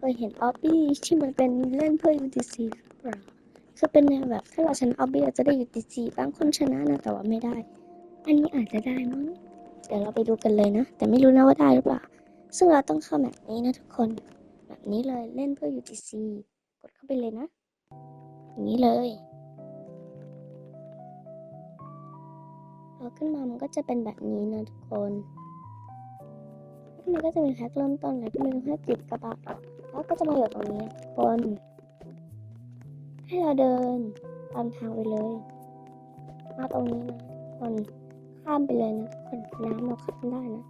เคยเห็นออบบี้ที่มันเป็นเล่นเพื่อ UTC หรือเปล่าคือเป็นแนวแบบถ้าเราชนะออบบี้เราจะได้ UTC บางคนชนะนะแต่ว่าไม่ได้ อันนี้อาจจะได้มั้งเดี๋ยวเราไปดูกันเลยนะ แต่ไม่รู้นะว่าได้หรือเปล่า ซึ่งเราต้องเข้าแบบนี้นะทุกคน แบบนี้เลยเล่นเพื่อ UTC กดเข้าไปเลยนะ อย่างนี้เลยพอขึ้นมามันก็จะเป็นแบบนี้นะทุกคน มันก็จะมีแพ็คเริ่มต้นเลยก็มีแค่จิบกระบะแล้วก็จะมาอยู่ตรงนี้ทุกคนให้เราเดินตามทางไปเลย มาตรงนี้นะคนข้ามไปเลยนะทุกคนน้ำเราข้ามได้นะ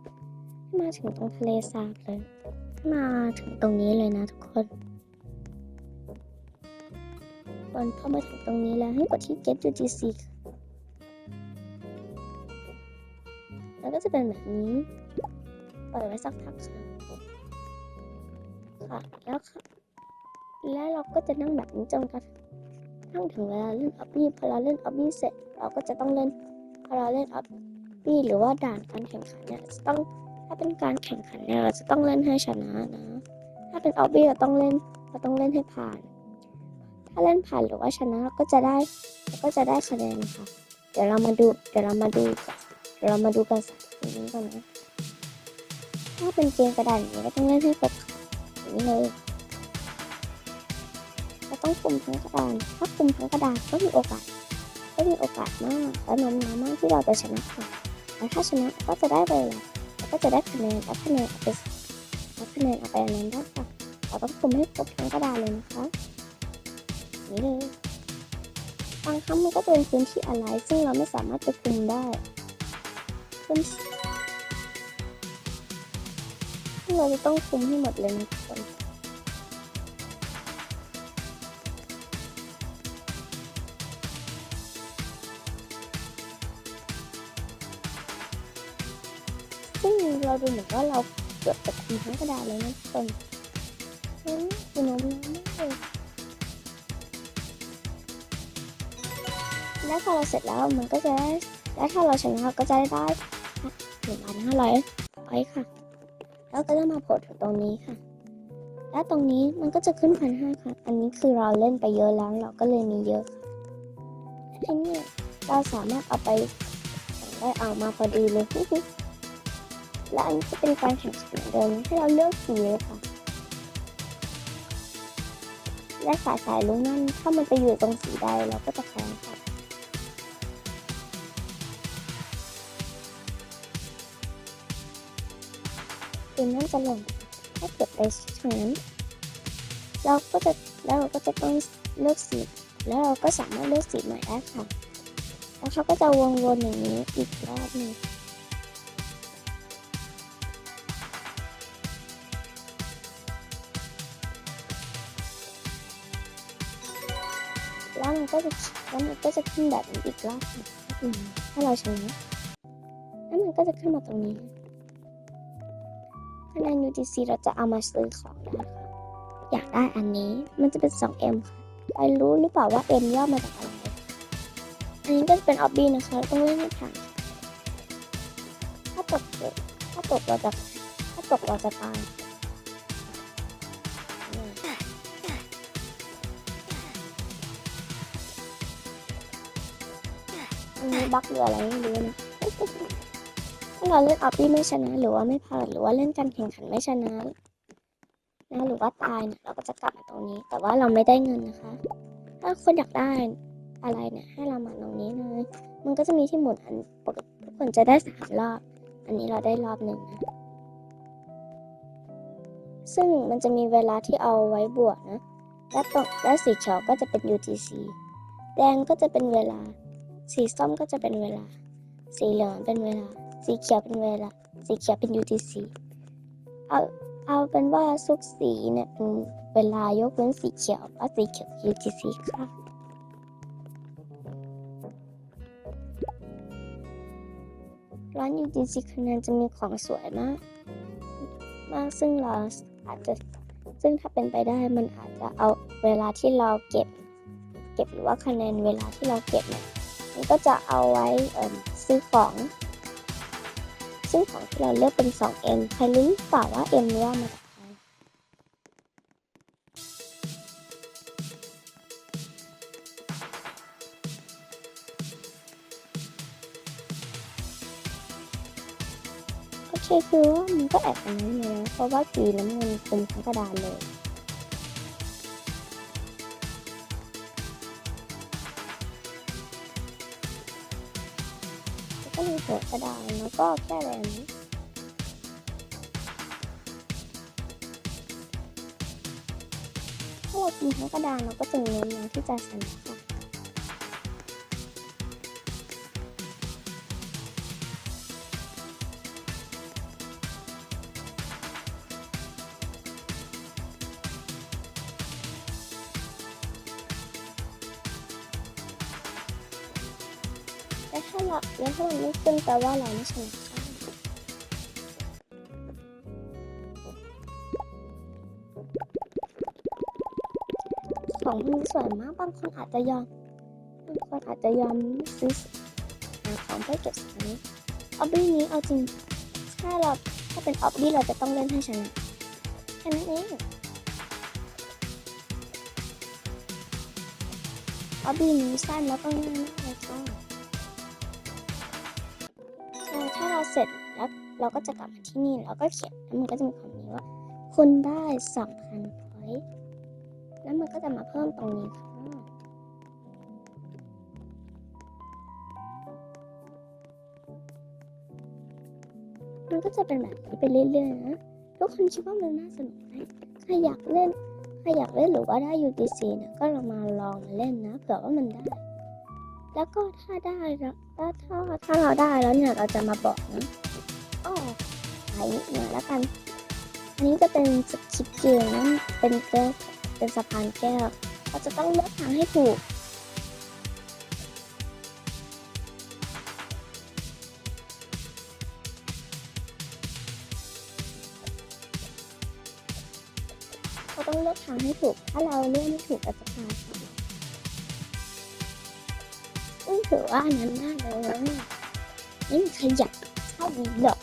ให้มาถึงตรงทะเลสาบเลยมาถึงตรงนี้เลยนะทุกคนตอนเข้ามาถึงตรงนี้แล้วให้กดที่ get UGC แล้วก็จะเป็นแบบนี้ ปล่อยไว้สักพักค่ะค่ะแล้วค่ะแล้วเราก็จะนั่งแบบนี้จนกระทั่งถึงเวลาเล่นออบบี้พอเราเล่นออบบี้เสร็จ เราก็จะต้องเล่นพอเราเล่นออบบี้หรือว่าด่านการแข่งขันเนี่ยจะต้องถ้าเป็นการแข่งขันเนี่ยเราจะต้องเล่นให้ชนะนะ ถ้าเป็นออบบี้เราต้องเล่นเราต้องเล่นให้ผ่าน ถ้าเล่นผ่านหรือว่าชนะเราก็จะได้เราก็จะได้คะแนนค่ะ เดี๋ยวเรามาดูเดี๋ยวเรามาดูกันเดี๋ยวเรามาดูกันสักทีนี้ก่อนนะ ถ้าเป็นเกมกระดานอย่างนี้ก็ต้องเล่นให้ครบอย่างนี้เลยเราต้องคุมทั้งกระดาน ถ้าคุมทั้งกระดานก็มีโอกาสก็มีโอกาสมากและโน้มน้าวมากที่เราจะชนะค่ะและถ้าชนะก็จะได้ไปเลยแล้วก็จะได้คะแนนและคะแนนเอาไปและคะแนนเอาไปอันนั้นได้ค่ะเราต้องคุมให้ครบทั้งกระดานเลยนะคะนี้เลยบางครั้งมันก็เป็นพื้นที่อะไร ซึ่งเราไม่สามารถไปคุมได้ เราจะต้องคุมให้หมดเลยนะทุกคนซึ่งเราดูเหมือนว่าเราเกือบจะคุมทั้งกระดาษเลยนะทุกคนอืมคือน้องน้ำมากเลยแล้วพอเราเสร็จแล้วมันก็จะแล้วถ้าเราชนะก็จะได้หนึ่งพันห้าร้อยไว้ค่ะ แล้วก็จะมาโผล่ถึงตรงนี้ค่ะ และตรงนี้มันก็จะขึ้นพันห้าค่ะ อันนี้คือเราเล่นไปเยอะแล้วเราก็เลยมีเยอะค่ะทีนี้เราสามารถเอาไปได้เอามาพอดีเลย และอันนี้จะเป็นการแข่งขันเดิมให้เราเลือกสีเลยค่ะ และสายสายลุ้งนั่นถ้ามันไปอยู่ตรงสีใดเราก็จะแพ้ค่ คือนั่นจะหล่นถ้าเกิดไปทางนั้นเราก็จะแล้วเราก็จะต้องเลือกสีแล้วเราก็สามารถเลือกสีใหม่ได้ค่ะ แล้วเขาก็จะวงวนอย่างนี้อีกรอบหนึงแล้วมันก็จะแล้วมันก็จะขึ้นแบบนี้อีกรอบหนึ่งถ้าเราชนะแล้วมันก็จะขึ้นมาตรงนี้ คะแนน UTC เราจะเอามาซื้อของได้ค่ะอยากได้อันนี้มันจะเป็น 2M ค่ะใครรู้หรือเปล่าว่า M ย่อมาจากอะไร อันนี้ก็จะเป็นออบบี้นะคะต้องเล่นให้ผ่านถ้าตกเกิดถ้าตกเราจะถ้าตกเราจะตายอืมอันนี้บักเรืออะไรไม่รู้นะ เราเล่นออฟฟี่ไม่ชนะหรือว่าไม่ผ่านหรือว่าเล่นการแข่งขันไม่ชนะนะหรือว่าตายเนี่ยเราก็จะกลับมาตรงนี้ แต่ว่าเราไม่ได้เงินนะคะ ถ้าคนอยากได้อะไรเนี่ยให้เรามาตรงนี้เลยมันก็จะมีที่หมุนอันปกติทุกคนจะได้สามรอบ อันนี้เราได้รอบหนึ่งนะซึ่งมันจะมีเวลาที่เอาไว้บวกนะและตรงและสีเขียวก็จะเป็น UTC แดงก็จะเป็นเวลา สีส้มก็จะเป็นเวลา สีเหลืองเป็นเวลา สีเขียวเป็นเวลาสีเขียวเป็น UTC เอาเอาเป็นว่าทุกสีเนี่ยเป็นเวลายกเว้นสีเขียวเพราะสีเขียว UTC ค่ะร้าน UTC คะแนนจะมีของสวยมาก มากซึ่งเราอาจจะซึ่งถ้าเป็นไปได้มันอาจจะเอาเวลาที่เราเก็บ เก็บหรือว่าคะแนนเวลาที่เราเก็บเนี่ยมันก็จะเอาไว้เออซื้อของ ซึ่งของที่เราเลือกเป็น 2m ใครรู้หรือต่าว่า m ย่อมาจากอะไรโอเคคือว่ามันก็แอบตรงนี้แล้วเพราะว่าสีน้ำเงินเป็นข้งกระดาษเลย หัวกระดานแล้วก็แค่แบบนี้ถ้าเรากินทั้งกระดานเราก็จะเน้นนะที่จะชนะค่ะ แล้วถ้าเราแล้วถ้ามันไม่ขึ้นแปลว่าเราไม่ชนะค่ะของมันสวยมากบางคนอาจจะยอมบางคนอาจจะยอมซื้อของเพื่อเก็บสนี้ออบบี้นี้เอาจริงถ้าเราถ้าเป็นออบบี้เราจะต้องเล่นให้ชนะแค่นั้นเองออบบี้นี้สั้นแล้วก็ง่ายมากเลยค่ะ เราเสร็จแล้วเราก็จะกลับมาที่นี่แล้วก็เขียนแล้วมันก็จะมีคำนี้ว่า คุณได้สองพันพอยต์แล้วมันก็จะมาเพิ่มตรงนี้ค่ะมันก็จะเป็นแบบนี้ไปเรื่อยๆนะทุกคนคิดว่ามันน่าสนุกไหมใครอยากเล่นใครอยากเล่นหรือว่าได้ UTC เนี่ยก็ลองมาลองมาเล่นนะเผื่อว่ามันได้ แล้วก็ถ้าได้แล้ว แล้วถ้าถ้าเราได้แล้วเนี่ยเราจะมาบอกนะอ๋อขายนิดหน่อยแล้วกันอันนี้จะเป็นสคริปเกมนะเป็นแก้วเป็นสะพานแก้ว เราจะต้องเลือกทางให้ถูกเราต้องเลือกทางให้ถูก ถ้าเราเลือกไม่ถูกเราจะพลาด ถือว่านั้นน่าเลยนะนี่มันขยับเท่านี้หรอก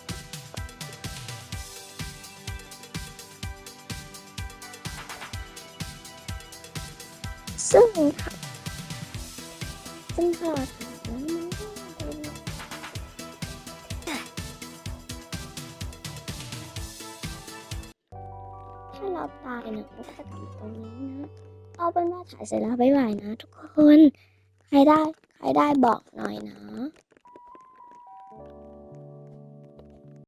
ซึ่งค่ะซึ่งค่ะถ้าเราตายเนี่ยก็จะกลับตรงนี้นะ เอาเป็นว่าถ่ายเสร็จแล้วบ๊ายบายนะทุกคน ใครได้ ใครได้บอกหน่อยนะ